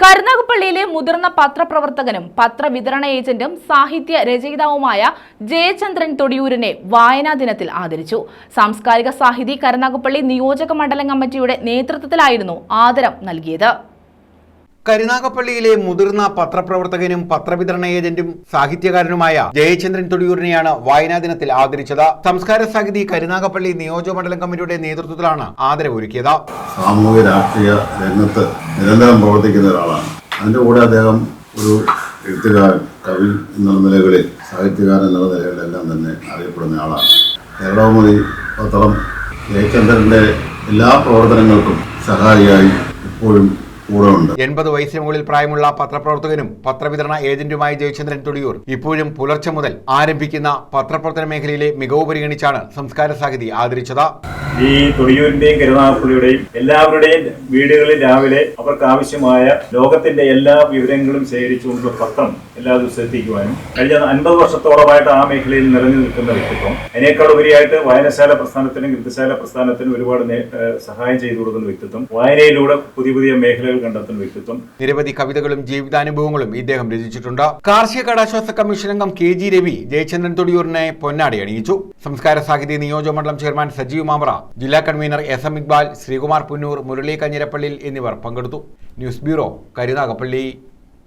കരുനാഗപ്പള്ളിയിലെ മുതിർന്ന പത്രപ്രവർത്തകനും പത്രവിതരണ ഏജന്റും സാഹിത്യ രചയിതാവുമായ ജയചന്ദ്രൻ തൊടിയൂരിനെ വായനാ ദിനത്തിൽ ആദരിച്ചു. സാംസ്കാരിക സാഹിതി കരുനാഗപ്പള്ളി നിയോജക മണ്ഡലം കമ്മിറ്റിയുടെ നേതൃത്വത്തിലായിരുന്നു ആദരം നൽകിയത്. കരുനാഗപ്പള്ളിയിലെ മുതിർന്ന പത്രപ്രവർത്തകനും പത്രവിതരണ ഏജന്റും സാഹിത്യകാരനുമായ ജയചന്ദ്രൻ തൊടിയൂരിനെയാണ് വായനാ ദിനത്തിൽ ആദരിച്ചത്. സംസ്കാര സാഹിതി കരുനാഗപ്പള്ളി നിയോജകമണ്ഡലം കമ്മിറ്റിയുടെ നേതൃത്വത്തിലാണ് ആദരവൊരുക്കിയത്. സാമൂഹ്യ രാഷ്ട്രീയ രംഗത്ത് നിരന്തരം പ്രവർത്തിക്കുന്ന ഒരാളാണ്. അതിന്റെ കൂടെ അദ്ദേഹം ഒരു എഴുത്തുകാരൻ കവി എന്നുള്ള നിലകളിൽ സാഹിത്യകാരൻ എന്നുള്ള നിലകളിലെല്ലാം തന്നെ അറിയപ്പെടുന്ന ആളാണ്. കേരളമൊഴി പത്രം ജയചന്ദ്രന്റെ എല്ലാ പ്രവർത്തനങ്ങൾക്കും സഹായിയായി ഇപ്പോഴും എൺപത് വയസ്സിന് മുകളിൽ പ്രായമുള്ള പത്രപ്രവർത്തകനും പത്രവിതരണ ഏജന്റുമായ ജയചന്ദ്രൻ തുടിയൂർ ഇപ്പോഴും പുലർച്ചെ മുതൽ ആരംഭിക്കുന്ന പത്രപ്രവർത്തന മേഖലയിലെ മികവ് പരിഗണിച്ചാണ് സംസ്കാര സാഹിതി ആദരിച്ചത്. ഈ തുടിയൂരിന്റെയും കരുനാഗപ്പള്ളിയുടെയും എല്ലാവരുടെയും വീടുകളിൽ രാവിലെ അവർക്ക് ആവശ്യമായ ലോകത്തിന്റെ എല്ലാ വിവരങ്ങളും ശേഖരിച്ചുകൊണ്ടുള്ള പത്രം എല്ലാ ദിവസവും എത്തിക്കുവാനും കഴിഞ്ഞ അൻപത് വർഷത്തോളമായിട്ട് ആ മേഖലയിൽ നിറഞ്ഞു നിൽക്കുന്ന വ്യക്തിത്വം. അതിനേക്കാൾ ഉപരിയായിട്ട് വായനശാല പ്രസ്ഥാനത്തിനും ഗ്രന്ഥശാല പ്രസ്ഥാനത്തിനും ഒരുപാട് സഹായം ചെയ്തു കൊടുക്കുന്ന വ്യക്തിത്വം. വായനയിലൂടെ പുതിയ പുതിയ മേഖലകൾ കണ്ടെത്തുന്ന വ്യക്തിത്വം. നിരവധി കവിതകളും ജീവിതാനുഭവങ്ങളും ഇദ്ദേഹം രചിച്ചിട്ടുണ്ട്. കാർഷിക കടാശ്വാസ കമ്മീഷൻ അംഗം കെ ജി രവി ജയചന്ദ്രൻ തൊടിയൂരിനെ പൊന്നാടി അണിയിച്ചു. സംസ്കാര സാഹിത്യ നിയോജകമണ്ഡലം ചെയർമാൻ സജീവ് മാമ്പ്ര ജില്ലാ convener S M Iqbal Sreekumar Punnoor Murali Kanjirappallil എന്നിവർ പങ്കെടുത്തു. News bureau Karunagappally.